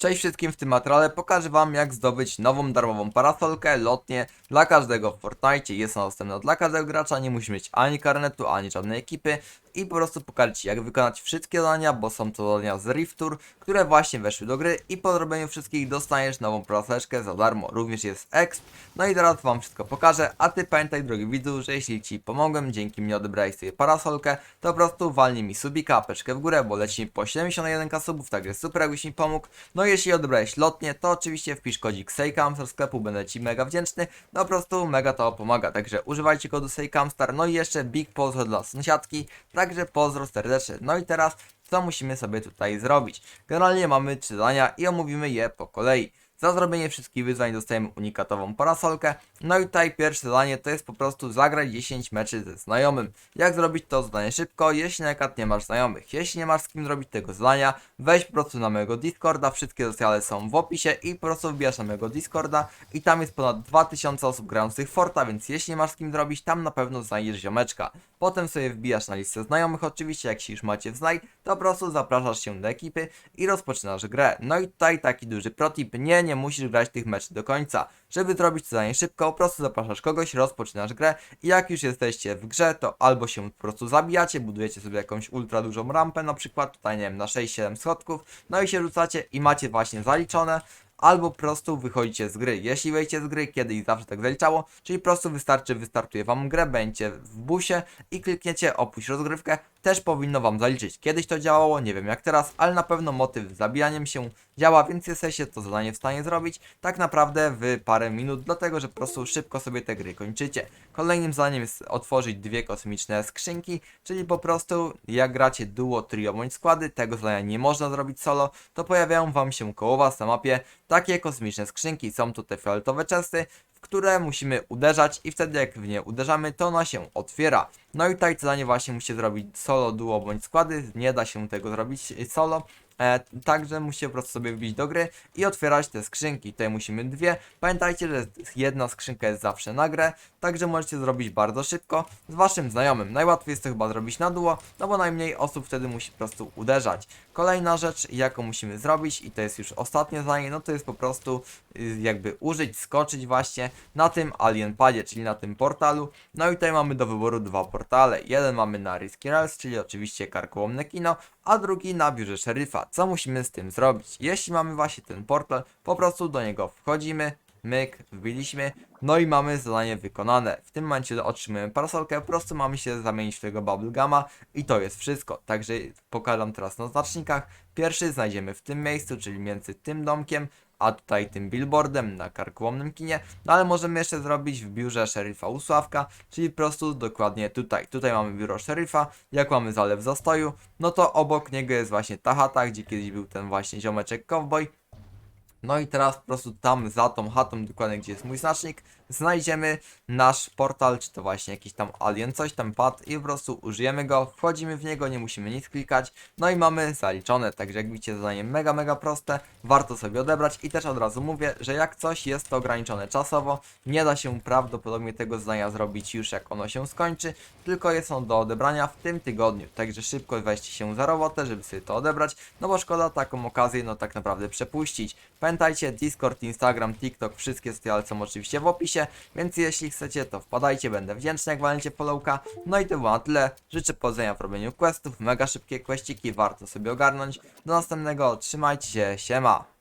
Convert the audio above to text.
Cześć wszystkim w tym materiale pokażę wam jak zdobyć nową darmową parasolkę lotnie dla każdego w Fortnite. Jest ona dostępna dla każdego gracza, nie musi mieć ani karnetu, ani żadnej ekipy i po prostu pokażę ci jak wykonać wszystkie zadania, bo są to zadania z Rift Tour, które właśnie weszły do gry i po zrobieniu wszystkich dostaniesz nową parasoleczkę za darmo. Również jest exp. No i teraz wam wszystko pokażę, a ty pamiętaj drogi widzu, że jeśli ci pomogłem, dzięki mnie odebrałeś sobie parasolkę, to po prostu walnij mi subika, apeczkę w górę, bo leci mi po 71k subów, także super jakbyś mi pomógł. No i jeśli odebrałeś lotnie, to oczywiście wpisz kodzik SEJCAMSTAR w sklepu, będę ci mega wdzięczny. No po prostu mega to pomaga, także używajcie kodu SEJCAMSTAR, no i jeszcze big pozdro dla sąsiadki, także pozdro serdecznie. No i teraz co musimy sobie tutaj zrobić? Generalnie mamy trzy zadania i omówimy je po kolei. Za zrobienie wszystkich wyzwań dostajemy unikatową parasolkę. No i tutaj pierwsze zadanie to jest po prostu zagrać 10 meczy ze znajomym. Jak zrobić to zadanie szybko, jeśli na nie masz znajomych? Jeśli nie masz z kim zrobić tego zadania, weź po prostu na mojego Discorda, wszystkie sociale są w opisie i po prostu wbijasz na mojego Discorda i tam jest ponad 2000 osób grających Forta, więc jeśli nie masz z kim zrobić, tam na pewno znajdziesz ziomeczka. Potem sobie wbijasz na listę znajomych oczywiście, jak się już macie w znaj, to po prostu zapraszasz się do ekipy i rozpoczynasz grę. No i tutaj taki duży protip, nie, nie musisz grać tych meczów do końca. Żeby zrobić to zadanie szybko, po prostu zapraszasz kogoś, rozpoczynasz grę i jak już jesteście w grze, to albo się po prostu zabijacie, budujecie sobie jakąś ultra dużą rampę, na przykład tutaj nie wiem, na 6-7 schodków, no i się rzucacie i macie właśnie zaliczone, albo po prostu wychodzicie z gry. Jeśli wejdziecie z gry, kiedyś zawsze tak zaliczało, czyli po prostu wystarczy, wystartuje wam grę, będziecie w busie i klikniecie opuść rozgrywkę, też powinno wam zaliczyć. Kiedyś to działało, nie wiem jak teraz, ale na pewno motyw z zabijaniem się działa, więc jesteście to zadanie w stanie zrobić tak naprawdę w parę minut, dlatego że po prostu szybko sobie te gry kończycie. Kolejnym zadaniem jest otworzyć dwie kosmiczne skrzynki, czyli po prostu jak gracie duo, trio bądź składy, tego zadania nie można zrobić solo, to pojawiają wam się koło was na mapie takie kosmiczne skrzynki. Są to te fioletowe czesty, które musimy uderzać i wtedy jak w nie uderzamy, to ona się otwiera. No i tutaj zadanie właśnie musicie zrobić solo, duo bądź składy, nie da się tego zrobić solo. E, także musicie po prostu sobie wbić do gry i otwierać te skrzynki. Tutaj musimy dwie. Pamiętajcie, że jedna skrzynka jest zawsze na grę, także możecie zrobić bardzo szybko z waszym znajomym. Najłatwiej jest to chyba zrobić na duo, no bo najmniej osób wtedy musi po prostu uderzać. Kolejna rzecz, jaką musimy zrobić i to jest już ostatnie zdanie, no to jest po prostu y, jakby użyć, skoczyć właśnie na tym Alien Padzie, czyli na tym portalu. No i tutaj mamy do wyboru dwa portale. Jeden mamy na Risky Rails, czyli oczywiście karkołomne kino, a drugi na biurze szeryfa. Co musimy z tym zrobić? Jeśli mamy właśnie ten portal, po prostu do niego wchodzimy, myk, wbiliśmy, no i mamy zadanie wykonane. W tym momencie otrzymujemy parasolkę, po prostu mamy się zamienić w tego bubblegama i to jest wszystko. Także pokażę teraz na znacznikach. Pierwszy znajdziemy w tym miejscu, czyli między tym domkiem, a tutaj tym billboardem na karkołomnym kinie, no ale możemy jeszcze zrobić w biurze szeryfa Usławka, czyli po prostu dokładnie tutaj. Tutaj mamy biuro szeryfa, jak mamy zalew zastoju, no to obok niego jest właśnie ta chata, gdzie kiedyś był ten właśnie ziomeczek cowboy, no i teraz po prostu tam za tą chatą, dokładnie gdzie jest mój znacznik, znajdziemy nasz portal, czy to właśnie jakiś tam alien, coś tam pad i po prostu użyjemy go, wchodzimy w niego, nie musimy nic klikać, no i mamy zaliczone, także jak widzicie zadanie mega, mega proste, warto sobie odebrać i też od razu mówię, że jak coś jest to ograniczone czasowo, nie da się prawdopodobnie tego zadania zrobić już jak ono się skończy, tylko jest on do odebrania w tym tygodniu, także szybko weźcie się za robotę, żeby sobie to odebrać, no bo szkoda taką okazję no tak naprawdę przepuścić. Pamiętajcie, Discord, Instagram, TikTok, wszystkie sociale są oczywiście w opisie, więc jeśli chcecie, to wpadajcie, będę wdzięczny, jak walniecie followka. No i to było na tyle. Życzę powodzenia w robieniu questów, mega szybkie questyki, warto sobie ogarnąć. Do następnego, trzymajcie się, siema!